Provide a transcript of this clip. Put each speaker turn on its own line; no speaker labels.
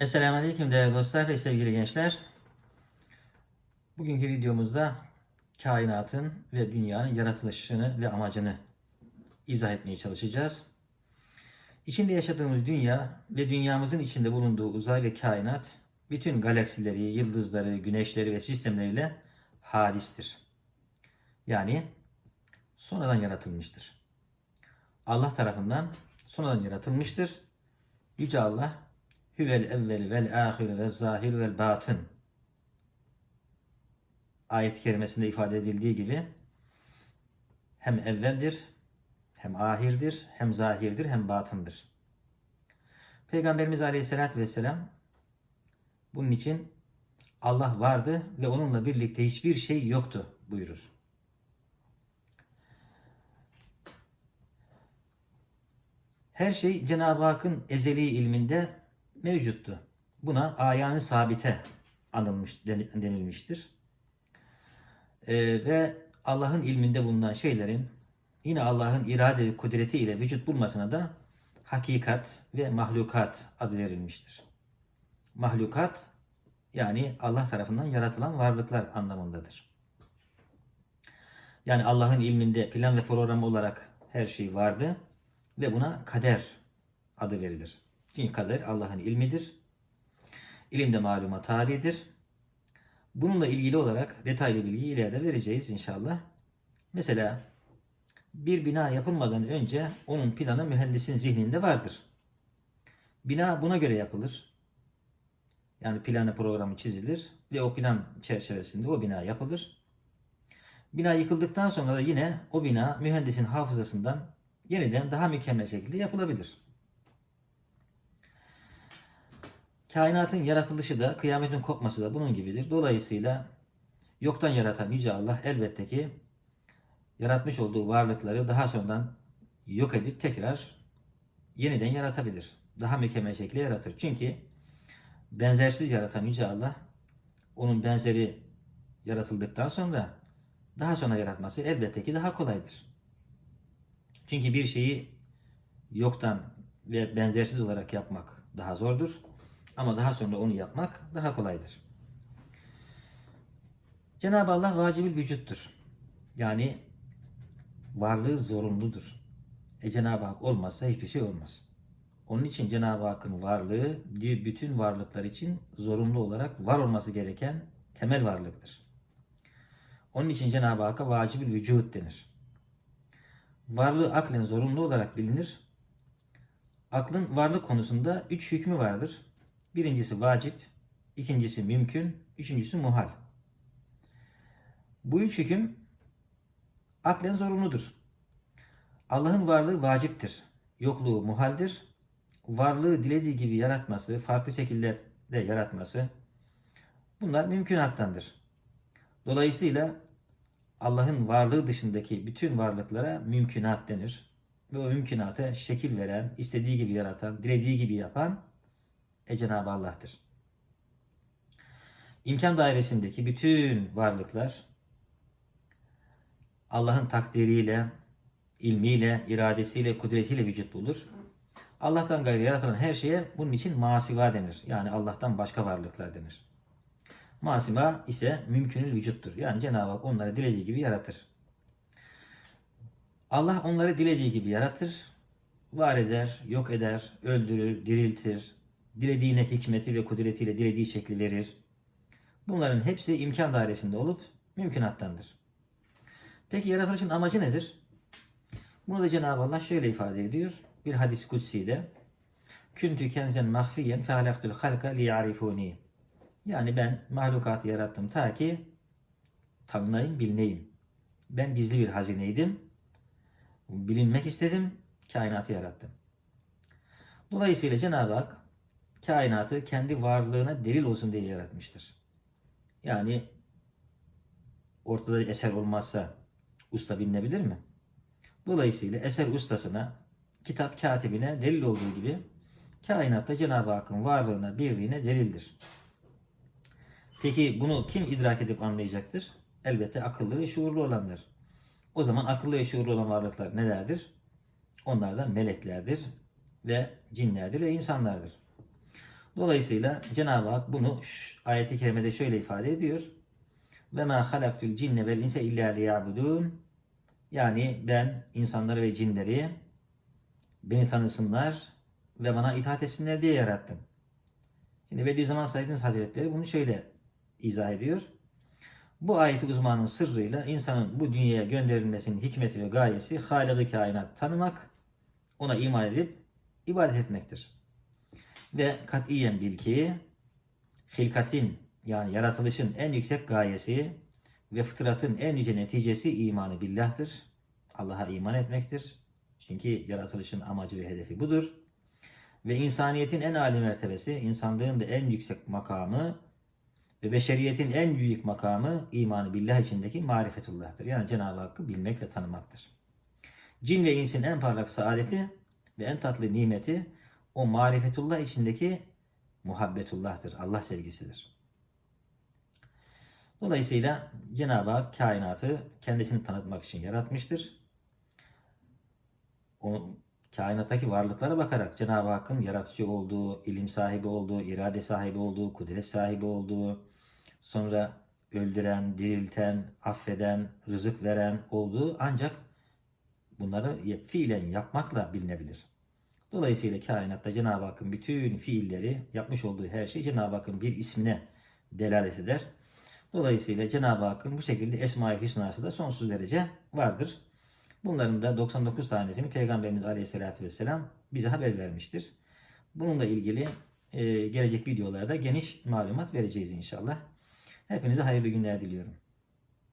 Esselamu Aleyküm değerli dostlar ve sevgili gençler. Bugünkü videomuzda kainatın ve dünyanın yaratılışını ve amacını izah etmeye çalışacağız. İçinde yaşadığımız dünya ve dünyamızın içinde bulunduğu uzay ve kainat bütün galaksileri, yıldızları, güneşleri ve sistemleriyle hadistir. Yani sonradan yaratılmıştır. Allah tarafından sonradan yaratılmıştır. Yüce Allah Hüvel evvel vel ahir ve zahir vel batın ayet-i kerimesinde ifade edildiği gibi hem evveldir, hem ahirdir, hem zahirdir, hem batındır. Peygamberimiz Aleyhisselatü Vesselam bunun için Allah vardı ve onunla birlikte hiçbir şey yoktu buyurur. Her şey Cenab-ı Hakk'ın ezeli ilminde mevcuttu. Buna ayanı sabite anılmış denilmiştir. Ee, ve Allah'ın ilminde bulunan şeylerin yine Allah'ın irade ve kudreti ile vücut bulmasına da hakikat ve mahlukat adı verilmiştir. Mahlukat yani Allah tarafından yaratılan varlıklar anlamındadır. Yani Allah'ın ilminde plan ve program olarak her şey vardı ve buna kader adı verilir. Çünkü kader Allah'ın ilmidir. İlim de maluma tabidir. Bununla ilgili olarak detaylı bilgi ileride vereceğiz inşallah. Mesela bir bina yapılmadan önce onun planı mühendisin zihninde vardır. Bina buna göre yapılır. Yani planı programı çizilir ve o plan çerçevesinde o bina yapılır. Bina yıkıldıktan sonra da yine o bina mühendisin hafızasından yeniden daha mükemmel şekilde yapılabilir. Kainatın yaratılışı da kıyametin kopması da bunun gibidir. Dolayısıyla yoktan yaratan Yüce Allah elbette ki yaratmış olduğu varlıkları daha sonradan yok edip tekrar yeniden yaratabilir. Daha mükemmel şekilde yaratır. Çünkü benzersiz yaratan Yüce Allah onun benzeri yaratıldıktan sonra daha sonra yaratması elbette ki daha kolaydır. Çünkü bir şeyi yoktan ve benzersiz olarak yapmak daha zordur. Ama daha sonra onu yapmak daha kolaydır. Cenab-ı Allah vacibül vücuttur. Yani varlığı zorunludur. E Cenab-ı Hak olmazsa hiçbir şey olmaz. Onun için Cenab-ı Hakk'ın varlığı bütün varlıklar için zorunlu olarak var olması gereken temel varlıktır. Onun için Cenab-ı Hakk'a vacibül vücut denir. Varlığı aklen zorunlu olarak bilinir. Aklın varlık konusunda üç hükmü vardır. Birincisi vacip, ikincisi mümkün, üçüncüsü muhal. Bu üç hüküm aklen zorunludur. Allah'ın varlığı vaciptir. Yokluğu muhaldir. Varlığı dilediği gibi yaratması, farklı şekillerde yaratması bunlar mümkünattandır. Dolayısıyla Allah'ın varlığı dışındaki bütün varlıklara mümkünat denir. Ve o mümkünata şekil veren, istediği gibi yaratan, dilediği gibi yapan e Cenab-ı Allah'tır. İmkan dairesindeki bütün varlıklar Allah'ın takdiriyle, ilmiyle, iradesiyle, kudretiyle vücut bulur. Allah'tan gayrı yaratılan her şeye bunun için masiva denir. Yani Allah'tan başka varlıklar denir. Masiva ise mümkünül vücuttur. Yani Cenab-ı Hak onları dilediği gibi yaratır. Allah onları dilediği gibi yaratır, var eder, yok eder, öldürür, diriltir, dilediğine hikmeti ve kudretiyle dilediği şekli verir. Bunların hepsi imkan dairesinde olup mümkünattandır. Peki yaratılışın amacı nedir? Bunu da Cenab-ı Allah şöyle ifade ediyor. Bir hadis kutsiyle. Küntü kenzen mahfiyen fehalaktul halka liyarifuni. Yani ben mahlukatı yarattım ta ki tanınayım, bilineyim. Ben gizli bir hazineydim. Bilinmek istedim, kainatı yarattım. Dolayısıyla Cenab-ı Hak kainatı kendi varlığına delil olsun diye yaratmıştır. Yani ortada eser olmazsa usta bilinebilir mi? Dolayısıyla eser ustasına, kitap katibine delil olduğu gibi kainatta Cenab-ı Hakk'ın varlığına, birliğine delildir. Peki bunu kim idrak edip anlayacaktır? Elbette akıllı ve şuurlu olanlar. O zaman akıllı ve şuurlu olan varlıklar nelerdir? Onlar da meleklerdir ve cinlerdir ve insanlardır. Dolayısıyla Cenab-ı Hak bunu ayeti kerimede şöyle ifade ediyor. Ve ma halaktul cinne vel insa illa liyabudun. Yani ben insanları ve cinleri beni tanısınlar ve bana itaat etsinler diye yarattım. Şimdi Bediüzzaman Said Hazretleri bunu şöyle izah ediyor. Bu ayeti uzmanın sırrıyla insanın bu dünyaya gönderilmesinin hikmeti ve gayesi Halık-ı kainat tanımak, ona iman edip ibadet etmektir. Ve katiyen bil ki hilkatin yani yaratılışın en yüksek gayesi ve fıtratın en yüce neticesi imanı billahtır. Allah'a iman etmektir. Çünkü yaratılışın amacı ve hedefi budur. Ve insaniyetin en âli mertebesi, insanlığın da en yüksek makamı ve beşeriyetin en büyük makamı imanı billah içindeki marifetullah'tır. Yani Cenab-ı Hakk'ı bilmek ve tanımaktır. Cin ve insin en parlak saadeti ve en tatlı nimeti o marifetullah içindeki muhabbetullah'tır. Allah sevgisidir. Dolayısıyla Cenab-ı Hak kainatı kendisini tanıtmak için yaratmıştır. O kainattaki varlıklara bakarak Cenab-ı Hakk'ın yaratıcı olduğu, ilim sahibi olduğu, irade sahibi olduğu, kudret sahibi olduğu, sonra öldüren, dirilten, affeden, rızık veren olduğu ancak bunları fiilen yapmakla bilinebilir. Dolayısıyla kainatta Cenab-ı Hakk'ın bütün fiilleri, yapmış olduğu her şey Cenab-ı Hakk'ın bir ismine delalet eder. Dolayısıyla Cenab-ı Hakk'ın bu şekilde Esma-i Hüsna'sı da sonsuz derece vardır. Bunların da 99 tanesini Peygamberimiz Aleyhisselatü Vesselam bize haber vermiştir. Bununla ilgili e, gelecek videolarda geniş malumat vereceğiz inşallah. Hepinize hayırlı günler diliyorum.